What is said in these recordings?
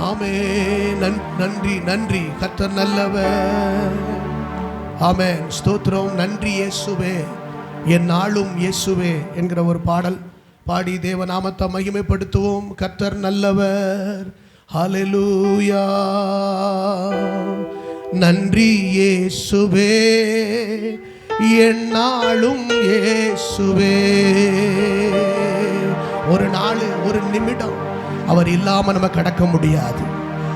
ஆமே நன்- நன்றி நன்றி. கத்தர் நல்லவர். ஆமென். ஸ்தோத்திரம். நன்றி இயேசுவே. என் நாளும் இயேசுவே என்கிற ஒரு பாடல் பாடி தேவ நாமத்தை மகிமைப்படுத்துவோம். கத்தர் நல்லவர். ஹலலூயா நன்றி இயேசுவே. என் நாளும் இயேசுவே. ஒரு நாள் ஒரு நிமிடம். அவர் இல்லாமல் நம்ம கடக்க முடியாது.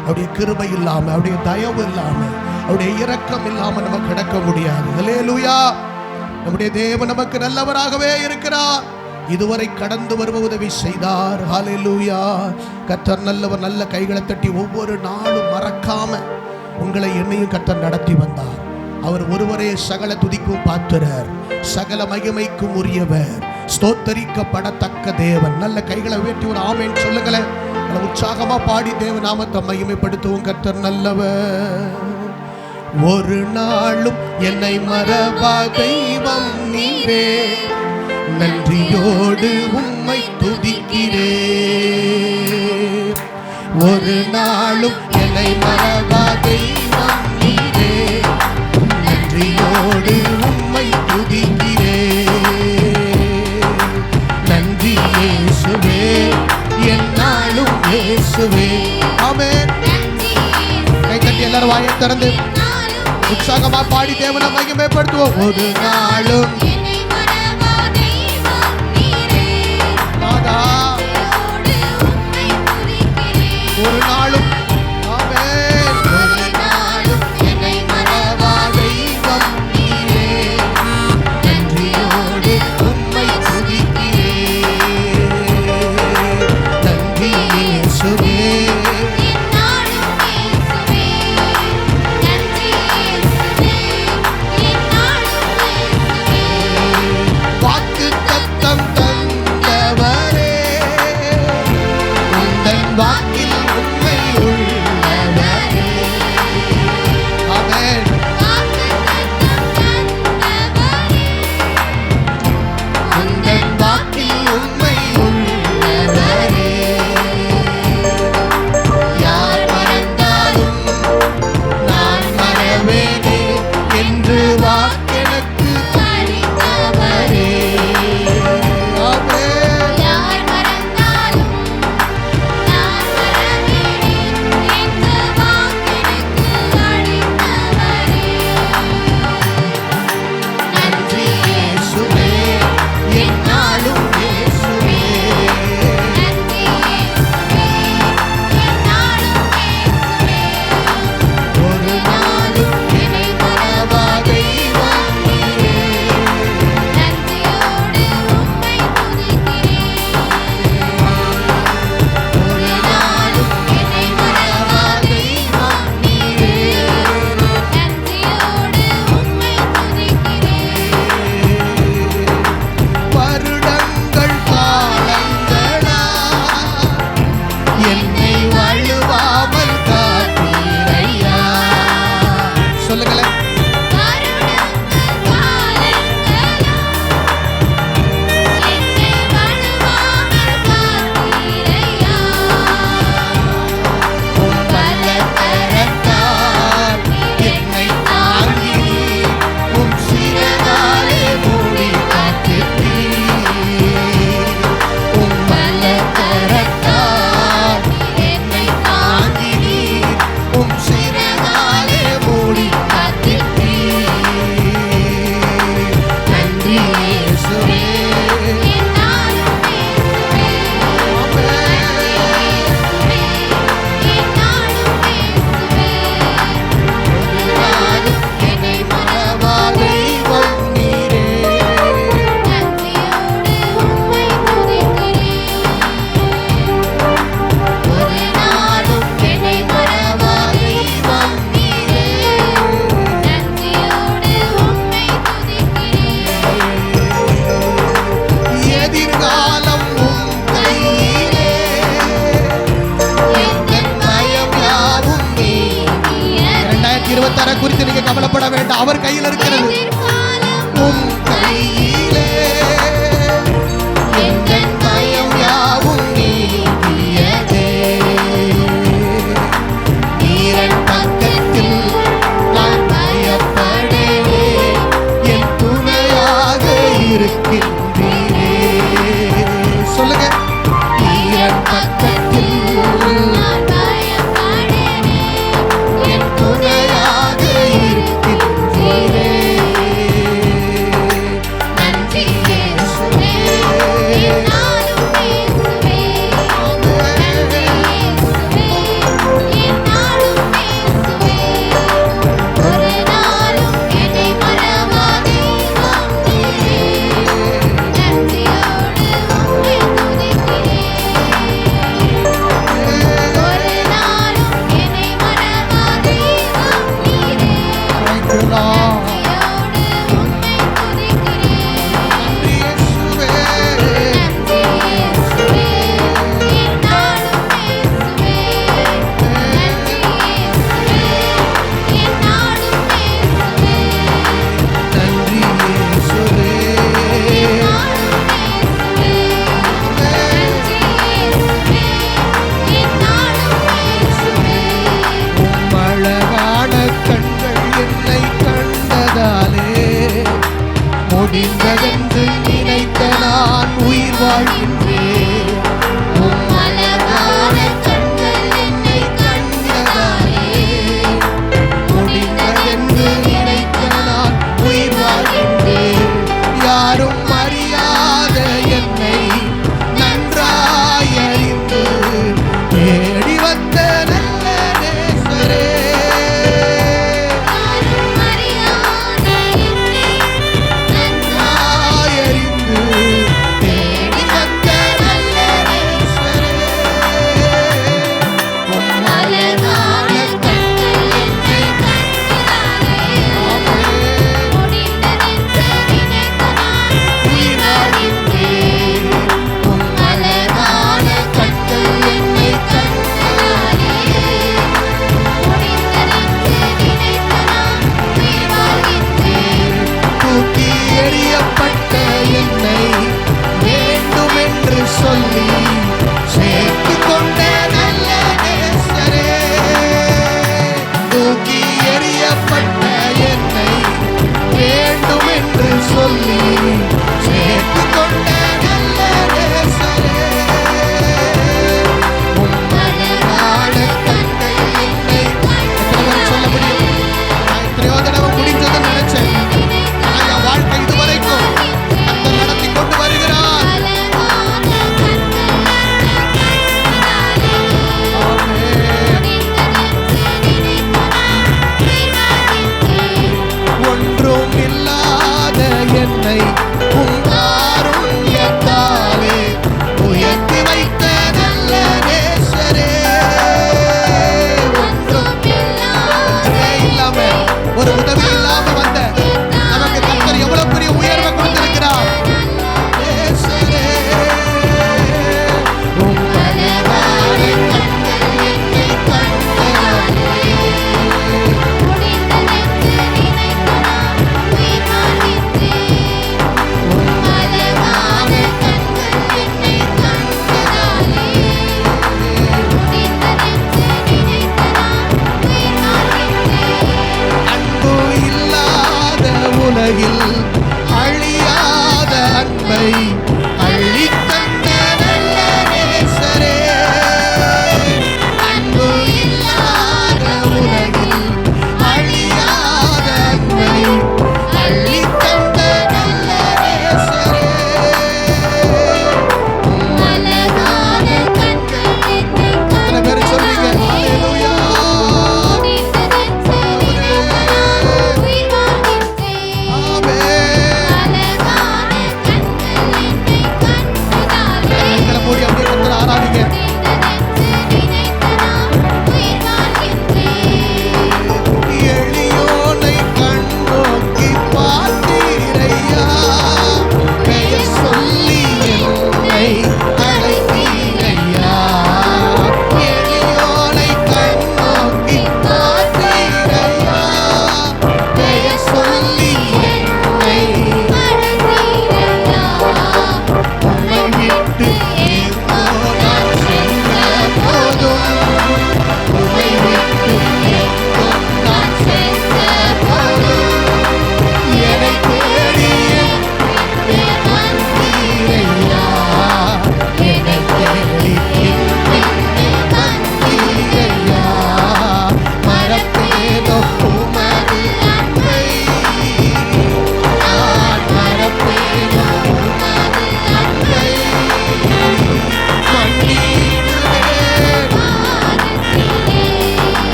அவருடைய கிருபை இல்லாமல் அவருடைய தயவு இல்லாமல் அவருடைய இரக்கம் இல்லாமல் நம்ம கடக்க முடியாது. ஹalleluya நம்முடைய தேவன் நமக்கு நல்லவராகவே இருக்கிறார். இதுவரை கடந்து வருவ உதவி செய்தார். ஹாலே லூயா கத்தர் நல்லவர் நல்ல கைகளை தட்டி ஒவ்வொரு நாளும் மறக்காம உங்களை என்னையும் கத்தர் நடத்தி வந்தார். அவர் ஒருவரே சகல துதிக்கும் பாத்திரர் சகல மகிமைக்கும் உரியவர். ஸ்தோத்தரிக்கப்படத்தக்க தேவன். நல்ல கைகளை உயர்த்தி ஒரு ஆமேன் சொல்லுங்களேன். உற்சாகமா பாடி தேவ நாமத்தை மகிமைப்படுத்துவோம் கர்த்தர் நல்லவர். ஒரு நாளும் என்னை மறவா தெய்வம் நீரே. நன்றியோடு உம்மை துதிக்கிறே. ஒரு நாளும் என்னை மறவா தெய்வம் நீரே. நன்றியோடு உம்மை துதி இயேசுவே ஆமென். கை தட்டி எல்லாரும் வாயை திறந்து. உற்சாகமா பாடி தேவனை மகிமைப்படுத்துவோம் ஒரு நாளும்